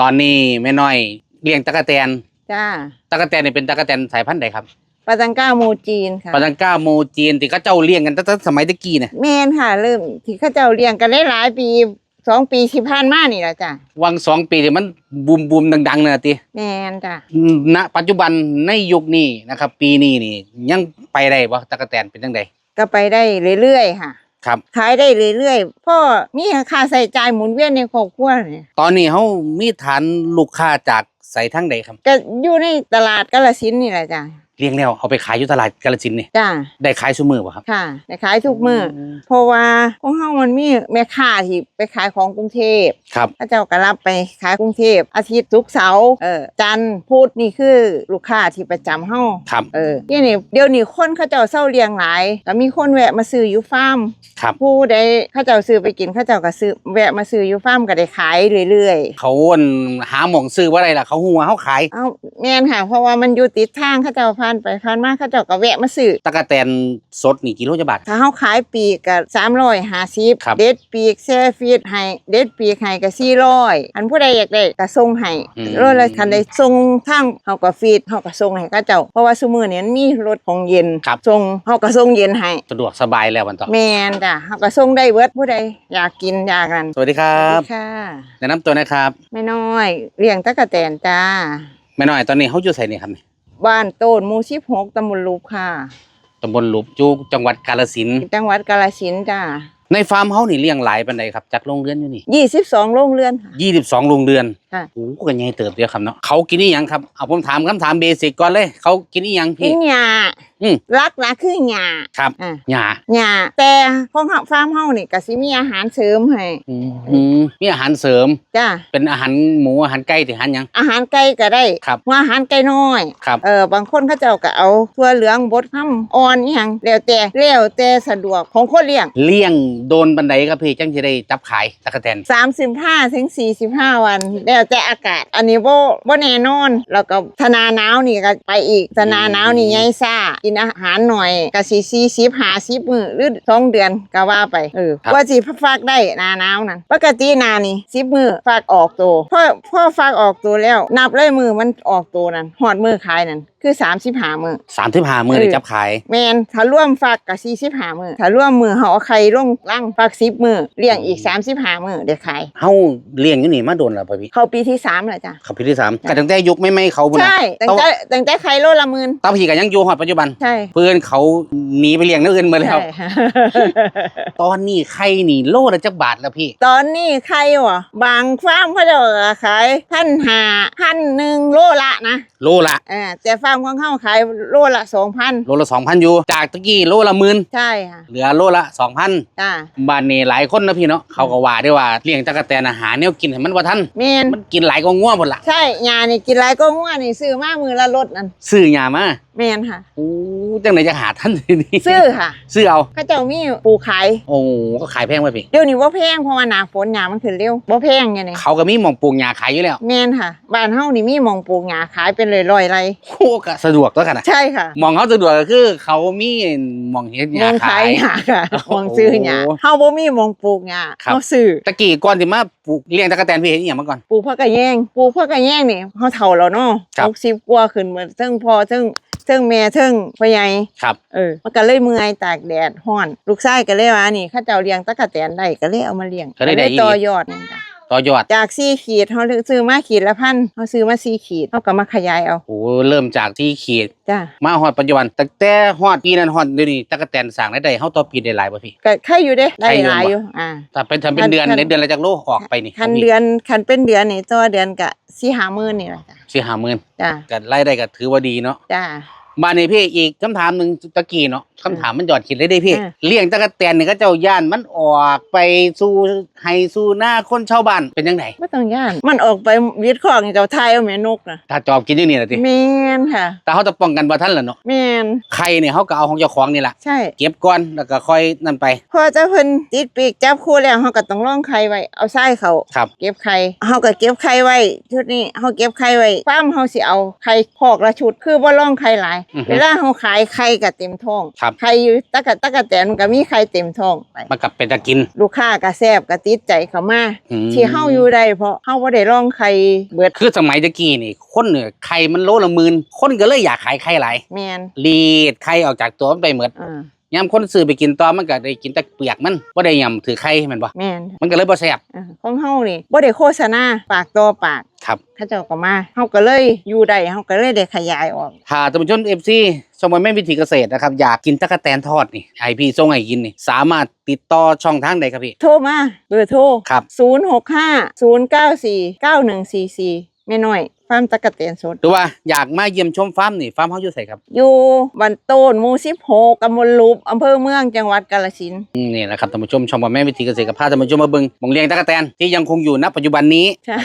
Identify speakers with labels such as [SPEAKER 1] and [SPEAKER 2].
[SPEAKER 1] ตอนนี้แม่น้อยเลี้ยงตะกะแตน
[SPEAKER 2] จ้า
[SPEAKER 1] ตะกะแตนนี่เป็นตะกะแตนสายพันธุ์ใดครับ
[SPEAKER 2] ปาตังก้าโมจีนค่ะ
[SPEAKER 1] ปาตังก้าโมจีนที่เขาเจ้าเลี้ยงกันตั้งแต่สมัยตะกี้เนี่ย
[SPEAKER 2] แม่นค่ะเริ่มที่เขาเจ้าเลี้ยงกันได้หลายปีสองปีที่ผ่านมานี่แหละจ้ะ
[SPEAKER 1] วังสองปีที่มันบูมบูมดังๆเนี่ยติ
[SPEAKER 2] แม่นจ้ะ
[SPEAKER 1] ณปัจจุบันในยุคนี้นะครับ ปีนี้นี่ยังไปได้บ่ตะกะแตนเป็นจังได
[SPEAKER 2] ก็ไปได้เรื่อยๆค่ะ
[SPEAKER 1] ครับ
[SPEAKER 2] ขายได้เรื่อยๆพ่อมีค่าใส่จ่ายหมุนเวียนในครอบครัวเนี่ย
[SPEAKER 1] ตอนนี้เฮามีฐานลูกค้าจากใส่ทั้งใดครับ
[SPEAKER 2] ก็อยู่ในตลาดกาลสินธุ์นี่แหละจ้ะ
[SPEAKER 1] เลี้ยงแล้วเอาไปขายอยู่ตลาดกาฬสินธุ์นี่
[SPEAKER 2] จ้า
[SPEAKER 1] ได้ขายซุมือบ่ครับ
[SPEAKER 2] ค่ะแต่ขายทุกมืออเพราะว่าของเฮามันมีแม่ค้าที่ไปขายของกรุงเทพ
[SPEAKER 1] ครับ
[SPEAKER 2] พระเจ้าก็รับไปขายกรุงเทพอาทิตย์ศุกร์เสาร์เออจันทร์พุธนี่คือลูกค้าที่ประจำเฮา
[SPEAKER 1] ครับ
[SPEAKER 2] เออเดี๋ยวนี้เดี๋ยวนี้คนเขาเจ้าเศร้าเลี้ยงหลายก็มีคนแวะมาซื้ออยู่ฟาร์ม
[SPEAKER 1] ครับ
[SPEAKER 2] ผู้ใดเขาเจ้าซื้อไปกินเขาเจ้าก็ซื้อแวะมาซื้ออยู่ฟาร์มก็ได้ขายเรื่อย
[SPEAKER 1] เขาวนหาหม่องซื้อว่าอะไรล่ะเขาหัวเขาขาย
[SPEAKER 2] ๆเอ้าแม่นค่ะเพราะว่ามันอยู่ติดทางเขาเจ้าผ่านไปผ่านมาเขาเจ้าก็แวะมาซื้อ
[SPEAKER 1] ตะกะแตนสดนี่กิโลจะบาท
[SPEAKER 2] ถ้าเฮาขายปีกก็350
[SPEAKER 1] ครับ
[SPEAKER 2] เด็ดปีกแช่ฟีดให้เด็ดปีกให้ก็400อันผู้ใดอยากได้ก็ส่งให้
[SPEAKER 1] อืม
[SPEAKER 2] รถละคันใดส่งทางเฮาก็ฟีดเฮาก็ส่งให้เขาเจ้าเพราะว่าซุมื้อนี้มันมีรถของเย็น
[SPEAKER 1] ครับ
[SPEAKER 2] ส่งเฮาก็ส่งเย็นให้
[SPEAKER 1] สะดวกสบายแล้ววันต่อ
[SPEAKER 2] แม่นจ้ะเฮาก็ส่งได้เบิดผู้ใดอยากกินอยากกัน
[SPEAKER 1] สวัสดีครับ
[SPEAKER 2] สวัสดีค่ะ
[SPEAKER 1] แนะนำตัวนะครับ
[SPEAKER 2] แม่น้อยเลี้ยงตะกะแตนจ้า
[SPEAKER 1] แม่น้อยตอนนี้เขาอยู่ใส่นี่ครับนี่
[SPEAKER 2] บ้านโต้นหมู่16ตำบลลูกค่ะ
[SPEAKER 1] ตำบลหลุบจูจังหวัดกาฬสินธุ์
[SPEAKER 2] จังหวัดกาฬสินธุ์จ้า
[SPEAKER 1] ในฟาร์มเขานี่เลี้ยงหลายปันใดครับจากโรงเรือนอยู่นี่
[SPEAKER 2] 22โรงเรือนค่ะ
[SPEAKER 1] ยี่สิบสองโรงเรือน
[SPEAKER 2] ค่ะ
[SPEAKER 1] โอ้โหกันใหญ่เติบเดียวครับเนาะเขากินนี่ยังครับเอาผมถามคำถามเบสิกก่อนเลย เขากินนี่ยัง
[SPEAKER 2] กิ
[SPEAKER 1] พี่
[SPEAKER 2] นหญ้า
[SPEAKER 1] อืม
[SPEAKER 2] ลักลักคือหญ้า
[SPEAKER 1] ครับ
[SPEAKER 2] อ่า
[SPEAKER 1] หญ้า
[SPEAKER 2] หญ้าแต่ของเฮาฟาร์มเฮานี่ก็สิมีอาหารเสริมให้
[SPEAKER 1] อืมอืมมีอาหารเสริม
[SPEAKER 2] จ้า
[SPEAKER 1] เป็นอาหารหมูอาหารไก่ที่อาหารหยัง
[SPEAKER 2] อาหารไก่ก็ได้
[SPEAKER 1] ครับ
[SPEAKER 2] หัวอาหารไก่น้อย
[SPEAKER 1] ครับ
[SPEAKER 2] เออบางคนเขาเจ้าก็เอาทั่วเหลืองบดห้ำอ่อนอหยังแล้วแต่แล้วแต่สะดวกของคนเลี้ยง
[SPEAKER 1] เลี้ยงโดนบันไดครับพี่จังจะได้จับขายตะกะแตน
[SPEAKER 2] 35ถึง45 วัน แล้วแต่อากาศ อันนี้บ่บ่แน่นอน แล้วก็ธนาหนาวนี่ก็ไปอีกธนาหนาวนี่ใหญ่ซ่ากินอาหารหน่อยก็สิ40 50มื้อหรือ2เดือนก็ว่าไปเออว่าสิฝากได้หนาหนาวนั่นปกติหนานี่10มื้อฝากออกตัวพอพอฝากออกตัวแล้ว นับเลยมือมันออกตัวนั่นฮอดมือขายนั่นคือ35มื้อ
[SPEAKER 1] สามสิบห้ามือ
[SPEAKER 2] เออ
[SPEAKER 1] ได้จับขาย
[SPEAKER 2] แมนถ้าร่วมฝากกับสี่สิบห้ามือถ้าร่วมมือเขาเอาไข่ลงล่างฝากสิบมือเลี้ยงอีกสามสิบห้ามือเดี๋ยวขาย
[SPEAKER 1] เฮาเลี้ยงอยู่นี่มาโดนแล้วป่ะพี่
[SPEAKER 2] เข้าปีที่สามแล้วจ้ะ
[SPEAKER 1] เขาพี่ที่สามก็ตั้งแต่ยุคไม่ไม่เขาบุญ
[SPEAKER 2] ใช่ตั้งแต่ตั้งแต่ไข่โลละหมื่น
[SPEAKER 1] เต้าพี่ก็ยังอยู่ฮอดปัจจุบัน
[SPEAKER 2] ใช่
[SPEAKER 1] เพื่อนเขาหนีไปเลี้ยงนั่นอื่นหมาแล้ว
[SPEAKER 2] ใช่
[SPEAKER 1] ตอนนี้ไข่นี่โลละจักบาทแล้วพี่
[SPEAKER 2] ตอนนี้ไข่วะบางฟาร์มเขาจะขายพันหาพันหนึ่งโลละนะ
[SPEAKER 1] โลละ
[SPEAKER 2] เออแต่ฟาร์มของเขาขายโลละสองพัน
[SPEAKER 1] โลละสองพันอยู่ จากตะกี้โลละหมื่น
[SPEAKER 2] ใช่ค่ะ
[SPEAKER 1] เหลือโลละสองพัน
[SPEAKER 2] จ้า
[SPEAKER 1] บ้านนี้หลายคนนะพี่เนาะเขาก็ว่าได้ว่าเลี้ยงตะกะแตนอาหารเนี่ยกินให้มันว่าทัน
[SPEAKER 2] แมน
[SPEAKER 1] มันกินหลายก็ง่วงหมดละ
[SPEAKER 2] ใช่ยานี่กินไรก็ง่วนี่ซื้อมามือละรถนั่น
[SPEAKER 1] ซื้อยามา
[SPEAKER 2] แมนค่ะ
[SPEAKER 1] โอ้ จังไหนจะหาท่านทีนี้
[SPEAKER 2] ซื้อค่ะ
[SPEAKER 1] ซื้อเอา
[SPEAKER 2] เขาเจ้ามีปูขาย
[SPEAKER 1] โอ้ก็ขายแพงไปพี่
[SPEAKER 2] เดี๋ยวนี้ว่าแพงเพราะว่าหนาฝนหนามันขึ้นเร็วว่าแพงไงเนี่ย
[SPEAKER 1] เขาก็มีหมองปลูกหญ้าขายอยู่แล้ว
[SPEAKER 2] แม่นค่ะบ้านเฮานี่มีหมองปลูกหญ้าขายเป็นร้อยๆไร
[SPEAKER 1] โอ้ก็สะดวกตัวกันนะ
[SPEAKER 2] ใช่ค่ะ
[SPEAKER 1] หมองเขาสะดวกก็คือ เขามีหมองเฮ็ดห
[SPEAKER 2] หม
[SPEAKER 1] ญ้า
[SPEAKER 2] อง
[SPEAKER 1] ขา
[SPEAKER 2] ขาย
[SPEAKER 1] ย
[SPEAKER 2] หญ้าค่ะ
[SPEAKER 1] โอ้โห
[SPEAKER 2] หมองซื้อหญ้าเฮาบ่มีหมองปลูกหญ้า
[SPEAKER 1] ครับ
[SPEAKER 2] เฮาซื้อ
[SPEAKER 1] ตะกี้ก่อนที่มาปลูกเลี้ยงตะกะแตนพี่เห็นอหย่างมาก่อน
[SPEAKER 2] ปลูกผักกะแยงปลูกผักกะแยงนี่เฮาเฒ่าแล้วเนาะ
[SPEAKER 1] ครับ
[SPEAKER 2] 60กว่าขึ้นหมดเทั้งพ่อเทั้ง เทั้งแม่เทั้งพ่อใหญ่
[SPEAKER 1] ครับ
[SPEAKER 2] เออมันก็เลยเมื่อยตากแดดร้อน ลูกชายก็เลยว่านี่เขาเจ้าเลี้ยงตะกะแตนได้ก็เลยเอามาเลี้ยง
[SPEAKER 1] ก็เลยได้อีก
[SPEAKER 2] ต่อยอดนี่จ้ะ
[SPEAKER 1] ต่อยอด
[SPEAKER 2] จาก4ขีดเฮาซื้อมาขีดละพันเฮาซื้อมา4ขีดเฮาก็มาขยายเอา
[SPEAKER 1] โอ้เริ่มจากที่ขีด
[SPEAKER 2] จ้ะ
[SPEAKER 1] มาฮอดปัจจุบันตั้งแต่ฮอดปีนั้นฮอดเดี๋ยวนี้ตะกะแตนสร้างรายได้เฮาต่อปีได้หลายบ่พี่
[SPEAKER 2] ก็ใครอยู่เด้ได้
[SPEAKER 1] ใครอยู่
[SPEAKER 2] หลาย
[SPEAKER 1] บ่
[SPEAKER 2] อยู่อ่า
[SPEAKER 1] ถ้าเป็นถ้าเป็น
[SPEAKER 2] คัน
[SPEAKER 1] เดือน
[SPEAKER 2] คัน
[SPEAKER 1] ในเดือนละจักโลออกไปนี่
[SPEAKER 2] คันเดือนคันเป็นเดือนนี่ตัวเดือนกะสี่หาหมื่นนี่แหละจ้ะ
[SPEAKER 1] สิห้าหมื่น
[SPEAKER 2] จ้า
[SPEAKER 1] ก็รายได้ก็ถือว่าดีเนาะ
[SPEAKER 2] จ้า
[SPEAKER 1] บ้านนี้พี่อีกคำถามหนึงตะกี้เนาะคำถามมันยอดคิดเลยเด้พี่
[SPEAKER 2] อ่า
[SPEAKER 1] เลี้ยงตะกะแตนนี่ก็เจ้าย่านมันออกไปสู่ให้สู่หน้าคนชาวบ้านเป็นจังได
[SPEAKER 2] ไม่ต้องย่าน มันออกไปวิทย์ของเจ้าไทยเอาแม่นกนะ
[SPEAKER 1] ถ้าจอบกินอยู่นี่ล่ะติ
[SPEAKER 2] แมนค่ะ
[SPEAKER 1] แต่เฮาจะป้องกันบ่ทันล่ะเนาะ
[SPEAKER 2] แมน
[SPEAKER 1] ไข่เนี่ยเฮาก็เอาของเจ้าของนี่ล่ะ
[SPEAKER 2] ใช่
[SPEAKER 1] เก็บก่อนแล้วก็ค่อยนั่นไป
[SPEAKER 2] พอเจ้าเพิ่นติดปีกจับคู่แล้วเฮาก็ต้องร่องไข่ไว้เอาไส้เขา
[SPEAKER 1] ครับ
[SPEAKER 2] เก็บไข่เฮาก็เก็บไข่ไว้ชุดนี้เฮาเก็บไข่ไว้ฟาร์มเฮาสิเอาไข่พอกละชุดคือบ่ร่องไข่หลาย
[SPEAKER 1] อือฮึ
[SPEAKER 2] เวลาเขาขายไข่ก็เต็มท้อง
[SPEAKER 1] ครับ
[SPEAKER 2] ไข่อยู่ตะกะตะกะแตนมันก็มีไข่เต็มท้องไป
[SPEAKER 1] มันกับเป็นตะกิน
[SPEAKER 2] ลูกค้าก็แซ่บก็ติดใจเขามา
[SPEAKER 1] อืม
[SPEAKER 2] ที่เฮาอยู่ได้เพราะเฮาบ่ได้ลองไข่เบิด
[SPEAKER 1] คือสมัยตะกี้นี่ คนเนี่ยไข่มันโลละหมื่นคนก็เลยอยากขายไข่หลาย
[SPEAKER 2] แม่น
[SPEAKER 1] รีดไข่ออกจากตัวมันไปหมด
[SPEAKER 2] อ่า
[SPEAKER 1] ยามคนซื้อไปกินตอมันก็ได้กินแต่เปลือกมันบ่ได้ยำถือไข่แมันบ่
[SPEAKER 2] แม่น
[SPEAKER 1] มันก็เลยบ่แซ่บ
[SPEAKER 2] อ่าของเฮานี่บ่ได้โฆษณาปากต่อปาก
[SPEAKER 1] ครับ
[SPEAKER 2] เขาเจ้าก็มาเฮาก็เลยอยู่ได้เฮาก็เลยได้ขยายออก
[SPEAKER 1] ถ้าท่านผู้ชม FC สมัยแม่วิถีเกษตรนะครับอยากกินตะกะแตนทอดนี่ไอพี่ส่งให้กินนี่สามารถติดต่อช่องทางใดครับพี่
[SPEAKER 2] โทรมาเบอร์โทร
[SPEAKER 1] ครับ
[SPEAKER 2] 065 094 9144แม่น้อย ฟาร์มตะกะเตนสด
[SPEAKER 1] หรือว่าอยากมาเยี่ยมชมฟาร์มนี่ฟาร์มเฮาอยู่ไสครับ
[SPEAKER 2] อยู่บ้านโต้นหมู่16ตำบลลุบอำเภอเมืองจังหวัดกาฬสินธุ์
[SPEAKER 1] อืมนี่แหละครับท่านผู้ชมช่องพ่อแม่วิถีเกษตรกับพาท่านผู้ชมมาเบิ่งหมองเลี้ยงตะกะแตนที่ยังคงอยู่ณปัจจุบันนี้
[SPEAKER 2] ใช่